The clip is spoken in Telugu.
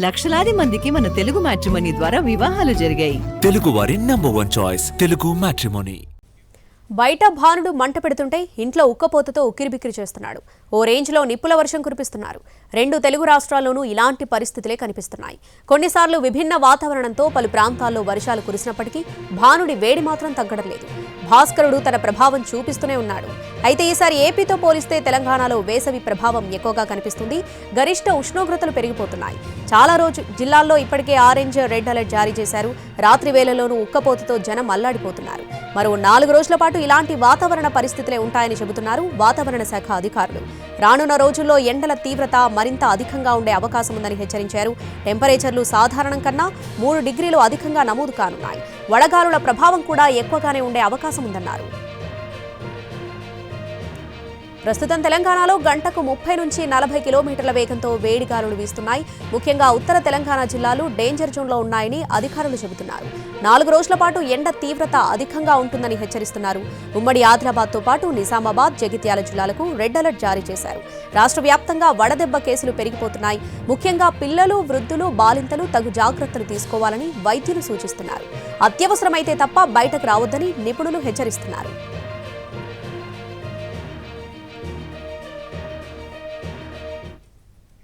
లక్షలాది మందికి మన తెలుగు మ్యాట్రిమనీ ద్వారా వివాహాలు జరిగాయి. తెలుగు వారి number one choice Telugu matrimony. బయట భానుడు మంట పెడుతుంటే ఇంట్లో ఉక్కపోతతో ఉక్కిరిబిక్కిరి చేస్తున్నాడు. ఓ రేంజ్లో నిప్పుల వర్షం కురిపిస్తున్నారు. రెండు తెలుగు రాష్ట్రాల్లోనూ ఇలాంటి పరిస్థితులే కనిపిస్తున్నాయి. కొన్నిసార్లు విభిన్న వాతావరణంతో పలు ప్రాంతాల్లో వర్షాలు కురిసినప్పటికీ భానుడి వేడి మాత్రం తగ్గడం లేదు. భాస్కరుడు తన ప్రభావం చూపిస్తూనే ఉన్నాడు. అయితే ఈసారి ఏపీతో పోలిస్తే తెలంగాణలో వేసవి ప్రభావం ఎక్కువగా కనిపిస్తుంది. గరిష్ట ఉష్ణోగ్రతలు పెరిగిపోతున్నాయి. చాలా రోజు జిల్లాల్లో ఇప్పటికే ఆరెంజ్ రెడ్ అలర్ట్ జారీ చేశారు. రాత్రి వేళలోనూ ఉక్కపోతతో జనం అల్లాడిపోతున్నారు. మరో నాలుగు రోజుల పాటు ఇలాంటి వాతావరణ పరిస్థితులే ఉంటాయని చెబుతున్నారు వాతావరణ శాఖ అధికారులు. రానున్న రోజుల్లో ఎండల తీవ్రత మరింత అధికంగా ఉండే అవకాశం ఉందని హెచ్చరించారు. టెంపరేచర్లు సాధారణం కన్నా మూడు డిగ్రీలు అధికంగా నమోదు కానున్నాయి. వడగాలుల ప్రభావం కూడా ఎక్కువగానే ఉండే అవకాశం ఉందన్నారు. ప్రస్తుతం తెలంగాణలో గంటకు ముప్పై నుంచి నలభై కిలోమీటర్ల వేగంతో వేడి గాలులు వీస్తున్నాయి. ముఖ్యంగా ఉత్తర తెలంగాణ జిల్లాలు డేంజర్ జోన్లో ఉన్నాయని అధికారులు చెబుతున్నారు. నాలుగు రోజుల పాటు ఎండ తీవ్రత అధికంగా ఉంటుందని హెచ్చరిస్తున్నారు. ఉమ్మడి ఆదిలాబాద్తో పాటు నిజామాబాద్ జగిత్యాల జిల్లాలకు రెడ్ అలర్ట్ జారీ చేశారు. రాష్ట్ర వ్యాప్తంగా వడదెబ్బ కేసులు పెరిగిపోతున్నాయి. ముఖ్యంగా పిల్లలు వృద్ధులు బాలింతలు తగు జాగ్రత్తలు తీసుకోవాలని వైద్యులు సూచిస్తున్నారు. అత్యవసరమైతే తప్ప బయటకు రావద్దని నిపుణులు హెచ్చరిస్తున్నారు.